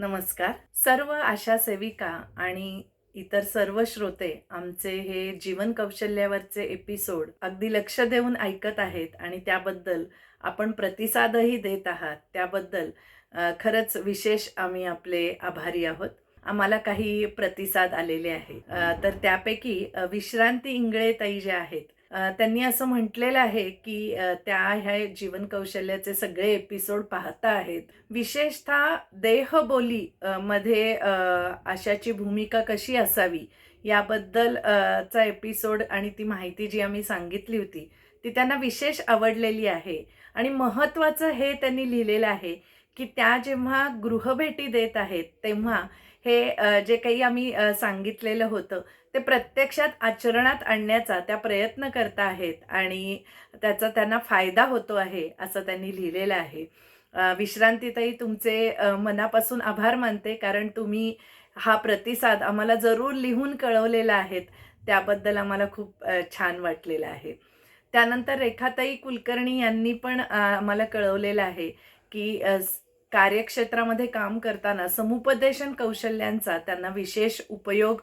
नमस्कार. सर्व आशा सेविका आणि इतर सर्व श्रोते आमचे हे जीवन कौशल्यावरचे एपिसोड अगदी लक्ष देऊन ऐकत आहेत आणि त्याबद्दल आपण प्रतिसादही देत आहात. त्याबद्दल खरंच विशेष आम्ही आपले आभारी आहोत. आम्हाला काही प्रतिसाद आलेले आहेत. तर त्यापैकी विश्रांती इंगळे ताई जे आहेत त्यांनी असं म्हटलेलं आहे की त्या ह्या जीवन कौशल्याचे सगळे एपिसोड पाहता आहेत. विशेषतः देहबोली मध्ये अशाची आशाची भूमिका कशी असावी याबद्दल चा एपिसोड आणि ती माहिती जी आम्ही सांगितली होती ती त्यांना विशेष आवडलेली आहे. आणि महत्त्वाचं हे त्यांनी लिहिलेलं आहे की त्या जेव्हा गृहभेटी देत आहेत तेव्हा हे जे काही आम्ही सांगितलेलं होतं ते प्रत्यक्षात आचरणात आणण्याचा त्या प्रयत्न करत आहेत आणि त्याचा त्यांना फायदा होतो आहे असं त्यांनी लिहिलेलं आहे. अ, विश्रांतीताई तुमचे मनापासून आभार मानते कारण तुम्ही हा प्रतिसाद आम्हाला जरूर लिहून कळवलेला आहेत त्याबद्दल आम्हाला खूप छान वाटलेलं आहे. त्यानंतर रेखाताई कुलकर्णी यांनी पण आम्हाला कळवलेलं आहे की कार्यक्षेत्रामध्ये काम करताना समुपदेशन कौशल्यांचा त्यांना विशेष उपयोग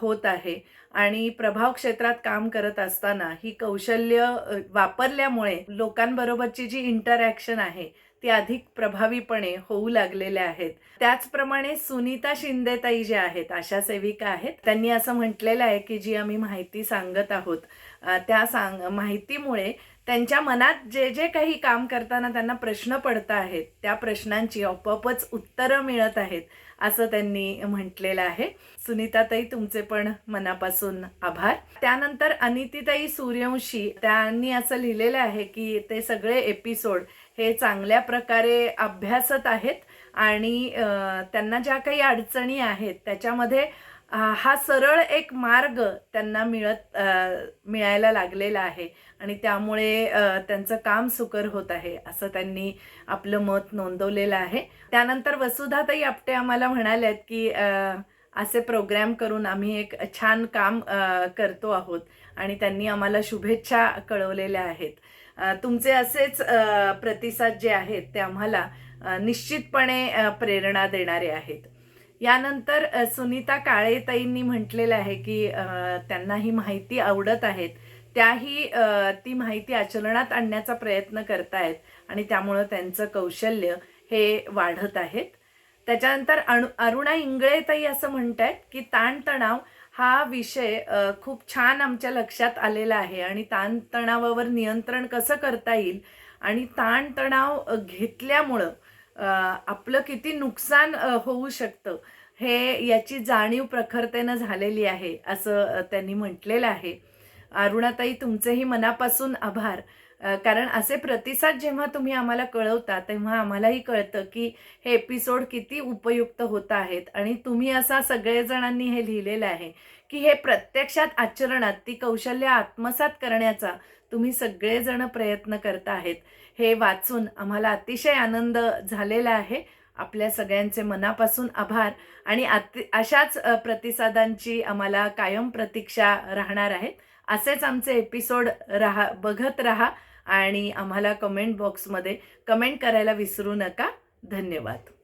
होत आहे. आणि प्रभाव क्षेत्रात काम करत असताना ही कौशल्य वापरल्यामुळे लोकांबरोबरची जी इंटरॅक्शन आहे ती अधिक प्रभावीपणे होऊ लागलेल्या आहेत. त्याचप्रमाणे सुनीता शिंदेताई जे आहेत आशा सेविका आहेत त्यांनी असं म्हटलेलं आहे की जी आम्ही माहिती सांगत आहोत त्या सांग माहितीमुळे त्यांच्या मनात जे जे काही काम करताना त्यांना प्रश्न पडत आहेत त्या प्रश्नांची आपोआपच उत्तरं मिळत आहेत असं त्यांनी म्हटलेलं आहे. सुनीताताई तुमचे पण मनापासून आभार. त्यानंतर अनितीताई सूर्यवंशी त्यांनी असं लिहिलेलं आहे की ते सगळे एपिसोड हे चांगल्या प्रकारे अभ्यासत आहेत आणि त्यांना ज्या काही अडचणी आहेत त्याच्यामध्ये हा सरळ एक मार्ग त्यांना मिळत मिळायला लागलेला आहे आणि त्यामुळे त्यांचं काम सुकर होत आहे असं त्यांनी आपलं मत नोंदवलेलं आहे. त्यानंतर वसुधाताई आपटे आम्हाला म्हणाल्यात की आ, असे प्रोग्रॅम करून आम्ही एक छान काम करतो आहोत आणि त्यांनी आम्हाला शुभेच्छा कळवलेल्या आहेत. तुमचे असेच प्रतिसाद जे आहेत ते आम्हाला निश्चितपणे प्रेरणा देणारे आहेत. यानंतर सुनीता काळेताईंनी म्हटलेलं आहे की त्यांना ही माहिती आवडत आहेत. त्याही ती माहिती आचरणात आणण्याचा प्रयत्न करतायत आणि त्यामुळं त्यांचं कौशल्य हे वाढत आहेत. त्याच्यानंतर अणु अरुणा इंगळेताई असं म्हणतायत की ताणतणाव हा विषय खूप छान आमच्या लक्षात आलेला आहे. आणि ताणतणावावर नियंत्रण कसं करता येईल? आणि ताणतणाव घेतल्यामुळं आपलं किती नुकसान होऊ शकतं हे याची जाणीव प्रखरतेनं झालेली आहे असं त्यांनी म्हटलेलं आहे. अरुणाताई तुमचेही मनापासून आभार. कारण असे प्रतिसाद जेव्हा तुम्ही आम्हाला कळवता तेव्हा आम्हालाही कळतं की हे एपिसोड किती उपयुक्त होत आहेत. आणि तुम्ही असा सगळेजणांनी हे लिहिलेलं आहे की हे प्रत्यक्षात आचरणात ती कौशल्य आत्मसात करण्याचा तुम्ही सगळेजण प्रयत्न करता आहेत. हे वाचून आम्हाला अतिशय आनंद झालेला आहे. आपल्या सगळ्यांचे मनापासून आभार. आणि अति अशाच प्रतिसादांची आम्हाला कायम प्रतीक्षा राहणार आहेत असेच आमचे एपिसोड राहा बघत राहा आणि आम्हाला कमेंट बॉक्समध्ये कमेंट करायला विसरू नका. धन्यवाद.